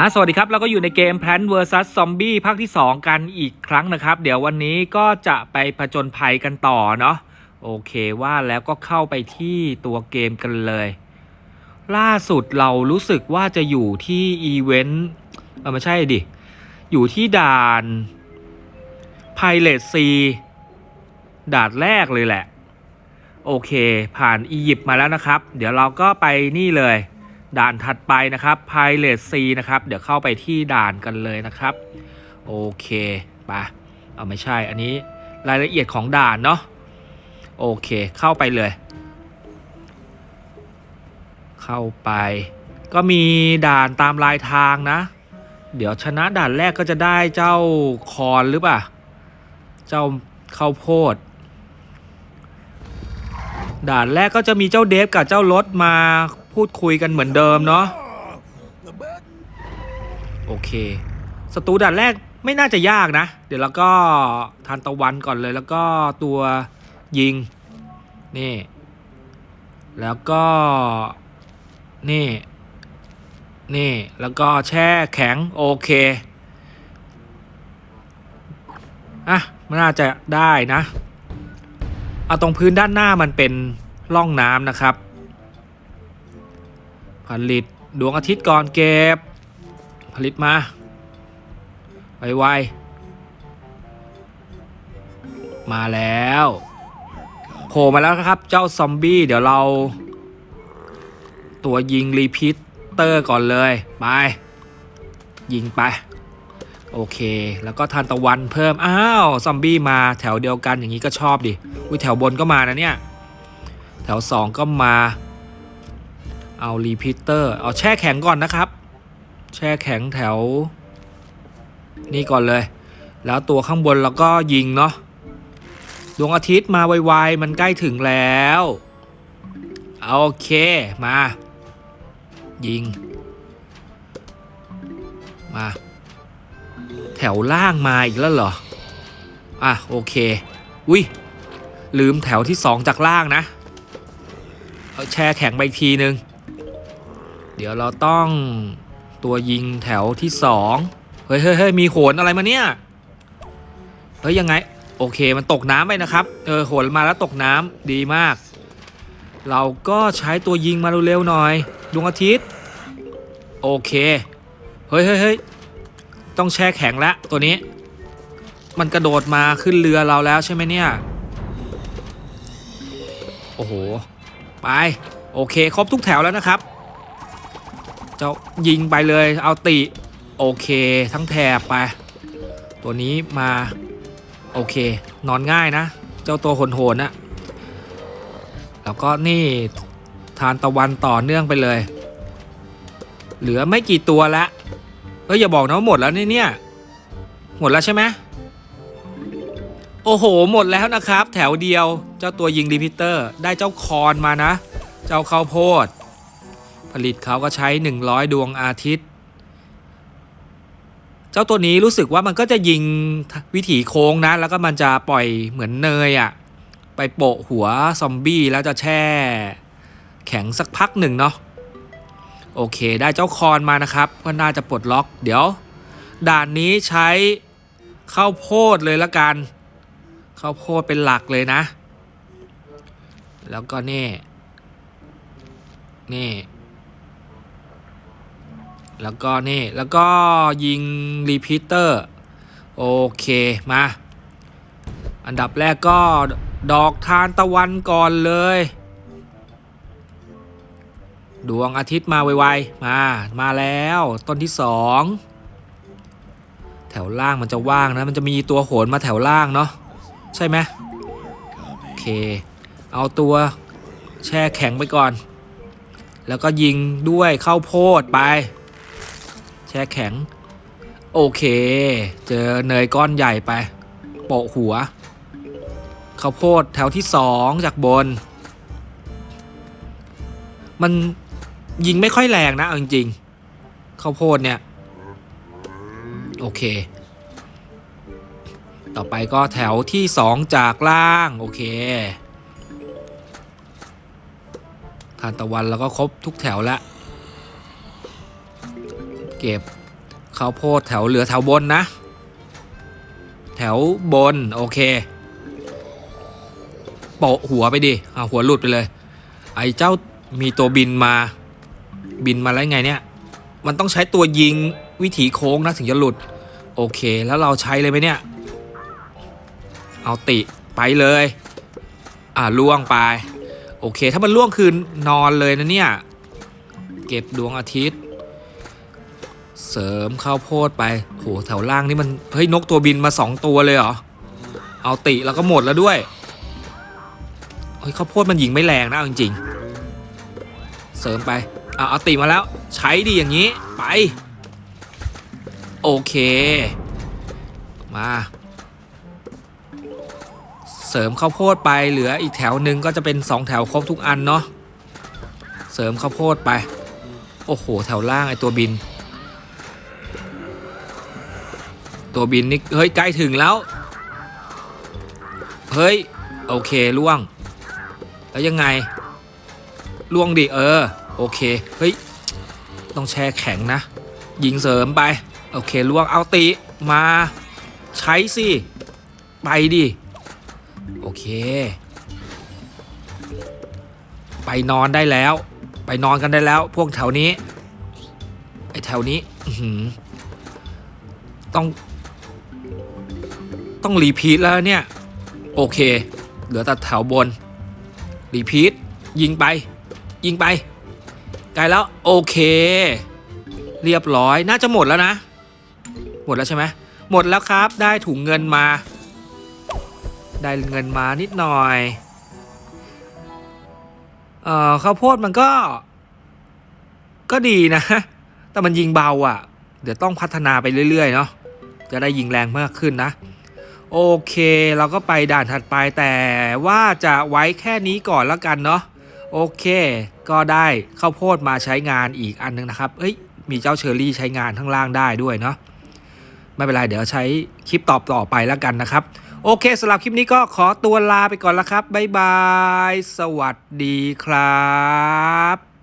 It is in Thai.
อะสวัสดีครับเราก็อยู่ในเกม Plant vs Zombie ภาคที่ 2 กันอีกครั้งนะครับ เดี๋ยววันนี้ก็จะไปผจญภัยกันต่อเนาะโอเคว่าแล้วก็เข้าไปที่ตัวเกมกันเลย ล่าสุดเรารู้สึกว่าจะอยู่ที่อีเวนต์เออไม่ใช่ดิ อยู่ที่ด่าน Pilot C ด่านแรกเลยแหละ โอเค ผ่านอียิปต์มาแล้วนะครับ เดี๋ยวเราก็ไปนี่เลย ด่านถัดไปนะครับ Pilot C นะครับ เดี๋ยวเข้าไปที่ด่านกันเลยนะครับ โอเคไปเอาไม่ใช่ อันนี้รายละเอียดของด่านเนาะ โอเคเข้าไปเลย เข้าไป ก็มีด่านตามลายทางนะ เดี๋ยวชนะด่านแรกก็จะได้เจ้าคอนหรือเปล่า เจ้าข้าวโพดด่านแรกก็จะมีเจ้าเดฟกับเจ้ารถมา พูดคุยกันเหมือนเดิมเนาะโอเคสตูด่านแรกไม่น่าจะยากนะ เดี๋ยวเราก็ทานตะวันก่อนเลยแล้วก็ตัวยิง นี่ แล้วก็ นี่ นี่ แล้วก็แช่แข็ง โอเคอะมันน่าจะได้นะ เอาตรงพื้นด้านหน้ามันเป็นร่องน้ำนะครับ ผลิตดวงอาทิตย์ก่อนเก็บ ผลิตมา ไวๆ มาแล้วโผล่มาแล้วครับเจ้าซอมบี้เดี๋ยวเรา ตัวยิงรีพิเตอร์ก่อนเลย ไป ยิงไป โอเค แล้วก็ทานตะวันเพิ่ม อ้าว ซอมบี้มาแถวเดียวกันอย่างนี้ก็ชอบดิ อุ้ยแถวบนก็มานะเนี่ย แถวสองก็มา เอารีพิเตอร์ เอาแช่แข็งก่อนนะครับ แช่แข็งแถว นี่ก่อนเลย แล้วตัวข้างบนเราก็ยิงเนาะดวงอาทิตย์มาไวๆ มันใกล้ถึงแล้วโอเคมา ยิง มา แถวล่างมาอีกแล้วเหรอ อะ โอเค อุ้ยลืมแถวที่สองจากล่างนะ เอาแช่แข็งไปอีกทีนึง เดี๋ยวเราต้องตัวยิงแถวที่สองเฮ้ยเฮ้ยเฮ้ยมีโหนอะไรมาเนี่ย เฮ้ยยังไง โอเคมันตกน้ำไปนะครับ เออโหนมาแล้วตกน้ำดีมาก เราก็ใช้ตัวยิงมาเร็วๆหน่อยดวงอาทิตย์ โอเค เฮ้ยเฮ้ยเฮ้ยต้องแช่แข็งแล้วตัวนี้ มันกระโดดมาขึ้นเรือเราแล้วใช่ไหมเนี่ย โอ้โห ไป โอเค ครบทุกแถวแล้วนะครับ จ้ายิงไปเลยเอาติ โอเคทั้งแถบไป ตัวนี้มา โอเค นอนง่ายนะ เจ้าตัวโหนๆนะแล้วก็นี่ทานตะวันต่อเนื่องไปเลย เหลือไม่กี่ตัวล้วเอ้ยอย่าบอกนะว่าหมดแล้วนี่เนี่ย หมดแล้วใช่ไหมโอ้โห หมดแล้วนะครับ แถวเดียวเจ้าตัวยิงรีพิเตอร์ ได้เจ้าคอนมานะ เจ้าข้าวโพด ผลิตเขาก็ใช้ 100 ดวงอาทิตย์ เจ้าตัวนี้รู้สึกว่ามันก็จะยิงวิถีโค้งนะ แล้วก็มันจะปล่อยเหมือนเนยอะ่ะ ไปโปะหัวซอมบี้แล้วจะแช่ แข็งสักพักหนึ่งเนาะ โอเคได้เจ้าคอนมานะครับก็น่าจะปลดล็อก เดี๋ยว ด่านนี้ใช้ข้าวโพดเลยละกันข้าวโพดเป็นหลักเลยนะ แล้วก็นี่ นี่ แล้วก็นี่ แล้วก็ยิงรีพิเตอร์ โอเค มา อันดับแรกก็ดอกทานตะวันก่อนเลย ดวงอาทิตย์มาไวๆ มา มาแล้วต้นที่สองแถวล่างมันจะว่างนะ มันจะมีตัวโหนมาแถวล่างเนาะใช่ไหมโอเค เอาตัวแช่แข็งไปก่อน แล้วก็ยิงด้วยข้าวโพดไป แช่แข็ง โอเค เจอเนยก้อนใหญ่ไป โปะหัวข้าวโพดแถวที่สองจากบน มันยิงไม่ค่อยแรงนะเอาจริงๆข้าวโพดเนี่ย โอเค ต่อไปก็แถวที่สองจากล่าง โอเคทานตะวันแล้วก็ครบทุกแถวแล้ว เก็บข้าวโพดแถวเหลือแถวบนนะ แถวบน โอเคโปะหัวไปดิเอาหัวหลุดไปเลย ไอ้เจ้ามีตัวบินมา บินมาแล้วไงเนี่ย มันต้องใช้ตัวยิงวิถีโค้งนะถึงจะหลุด โอเคแล้วเราใช้เลยไหมเนี่ย เอาติไปเลย อ่าล่วงไป โอเค ถ้ามันล่วงคืนนอนเลยนะเนี่ย เก็บดวงอาทิตย์ เสริมข้าวโพดไปโหแถวล่างนี่มัน เฮ้ย นกตัวบินมาสองตัวเลยเหรอ เอาติแล้วก็หมดแล้วด้วย เฮ้ยข้าวโพดมันยิงไม่แรงนะจริงๆ เสริมไปเอาเอาติมาแล้ว ใช้ดีอย่างนี้ ไป โอเค มาเสริมข้าวโพดไปเหลืออีกแถวหนึ่งก็จะเป็นสองแถวครบทุกอันเนาะเสริมข้าวโพดไป โอ้โห แถวล่างไอตัวบิน ตัวบินนี่เฮ้ยใกล้ถึงแล้ว เฮ้ย โอเคล่วง แล้วยังไงล่วงดิเออ โอเค เฮ้ย ต้องแช่แข็งนะ ยิงเสริมไป โอเคล่วงเอาติมาใช้สิ ไปดิ โอเค ไปนอนได้แล้ว ไปนอนกันได้แล้ว พวกแถวนี้ ไอแถวนี้อือหือต้อง ต้องรีพีทแล้วเนี่ย โอเค เหลือแต่แถวบน รีพีทยิงไป ยิงไปไกลแล้ว โอเค เรียบร้อยน่าจะหมดแล้วนะ หมดแล้วใช่ไหมหมดแล้วครับ ได้ถุงเงินมา ได้เงินมานิดหน่อยเอ่อข้าวโพดมันก็ ก็ดีนะ แต่มันยิงเบาอะ่ะ เดี๋ยวต้องพัฒนาไปเรื่อยๆเนาะจะได้ยิงแรงมากขึ้นนะ โอเค เราก็ไปด่านถัดไปแต่ว่าจะไว้แค่นี้ก่อนแล้วกันเนาะโอเค ก็ได้ข้าวโพดมาใช้งานอีกอันนึงนะครับ เอ้ย มีเจ้าเชอรี่ใช้งานข้างล่างได้ด้วยเนาะไม่เป็นไร เดี๋ยวใช้คลิปตอบต่อไปแล้วกันนะครับ โอเคสำหรับคลิปนี้ก็ขอตัวลาไปก่อนละครับ บ๊ายบาย สวัสดีครับ